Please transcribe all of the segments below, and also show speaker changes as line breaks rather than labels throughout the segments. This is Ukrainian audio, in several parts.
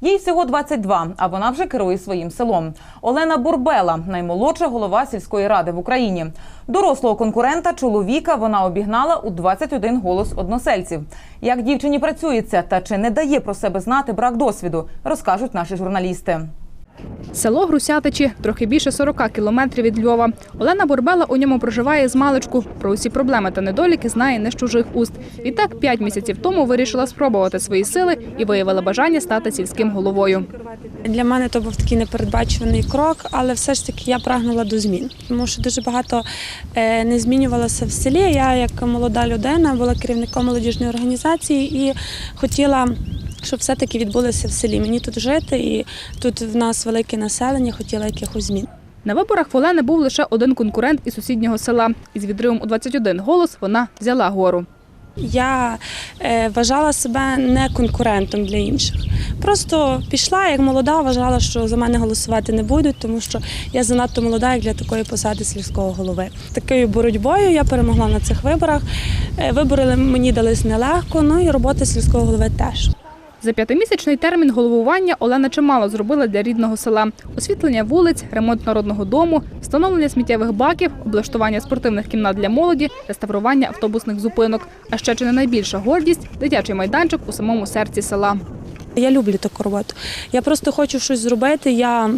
Їй всього 22, а вона вже керує своїм селом. Олена Бурбела наймолодша голова сільської ради в Україні. Дорослого конкурента чоловіка вона обігнала у 21 голос односельців. Як дівчині працюється та чи не дає про себе знати брак досвіду, розкажуть наші журналісти.
Село Грусятичі трохи більше 40 кілометрів від Львова. Олена Бурбела у ньому проживає з маличку. Про усі проблеми та недоліки знає не з чужих уст. Відтак, п'ять місяців тому вирішила спробувати свої сили і виявила бажання стати сільським головою.
Для мене то був такий непередбачуваний крок, але все ж таки я прагнула до змін, тому що дуже багато е, не змінювалося в селі. Я, як молода людина, була керівником молодіжної організації і хотіла. Щоб все-таки відбулося в селі. Мені тут жити, і тут в нас велике населення, хотіла якихось змін.
На виборах в Олени був лише один конкурент із сусіднього села. Із відривом у 21 голос вона взяла гору.
Я е, вважала себе не конкурентом для інших. Просто пішла як молода, вважала, що за мене голосувати не будуть, тому що я занадто молода як для такої посади сільського голови. Такою боротьбою я перемогла на цих виборах. Е, Вибори мені дались нелегко, ну і робота сільського голови теж.
За п'ятимісячний термін головування Олена чимало зробила для рідного села: освітлення вулиць, ремонт народного дому, встановлення сміттєвих баків, облаштування спортивних кімнат для молоді, реставрування автобусних зупинок. А ще чи не найбільша гордість дитячий майданчик у самому серці села.
Я люблю таку роботу. Я просто хочу щось зробити. Я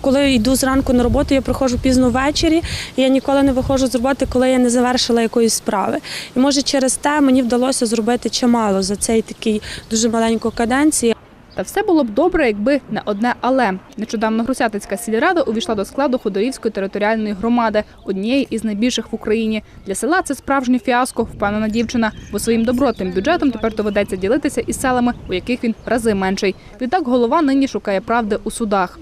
коли йду зранку на роботу, я приходжу пізно ввечері. і Я ніколи не виходжу з роботи, коли я не завершила якоїсь справи. І може через те мені вдалося зробити чимало за цей такий дуже маленьку каденцію.
Та все було б добре, якби не одне але. Нещодавно Грусятицька сільрада увійшла до складу Ходорівської територіальної громади, однієї із найбільших в Україні. Для села це справжнє фіаско, впевнена дівчина, бо своїм добротним бюджетом тепер доведеться ділитися із селами, у яких він в рази менший. Відтак голова нині шукає правди у судах.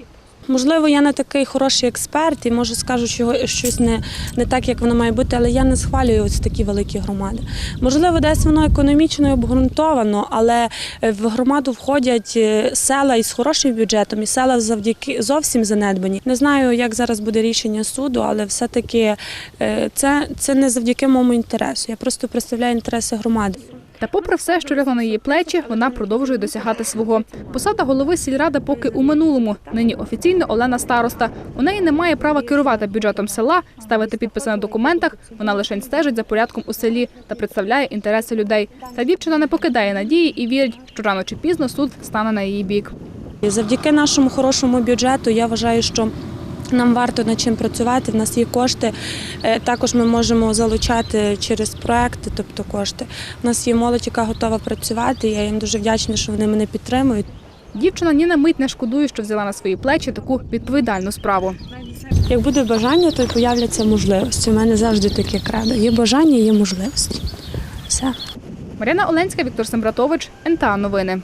Можливо, я не такий хороший експерт і може скажу, що щось не, не так, як воно має бути, але я не схвалюю ось такі великі громади. Можливо, десь воно економічно і обґрунтовано, але е, в громаду входять е, села із хорошим бюджетом, і села завдяки зовсім занедбані. Не знаю, як зараз буде рішення суду, але все-таки е, це, це не завдяки моєму інтересу. Я просто представляю інтереси громади.
Та попри все, що лягло на її плечі, вона продовжує досягати свого. Посада голови сільради поки у минулому. Нині офіційно Олена староста. У неї немає права керувати бюджетом села, ставити підписи на документах. Вона лише стежить за порядком у селі та представляє інтереси людей. Та дівчина не покидає надії і вірить, що рано чи пізно суд стане на її бік.
Завдяки нашому хорошому бюджету я вважаю, що нам варто над чим працювати. В нас є кошти. Е, Також ми можемо залучати через проекти, тобто кошти. У нас є молодь, яка готова працювати. Я їм дуже вдячна, що вони мене підтримують.
Дівчина ні на мить не шкодує, що взяла на свої плечі таку відповідальну справу.
Як буде бажання, то й появляться можливості. У мене завжди таке кредо. Є бажання, є можливості. Все.
Мар'яна Оленська, Віктор Сембратович, НТА Новини.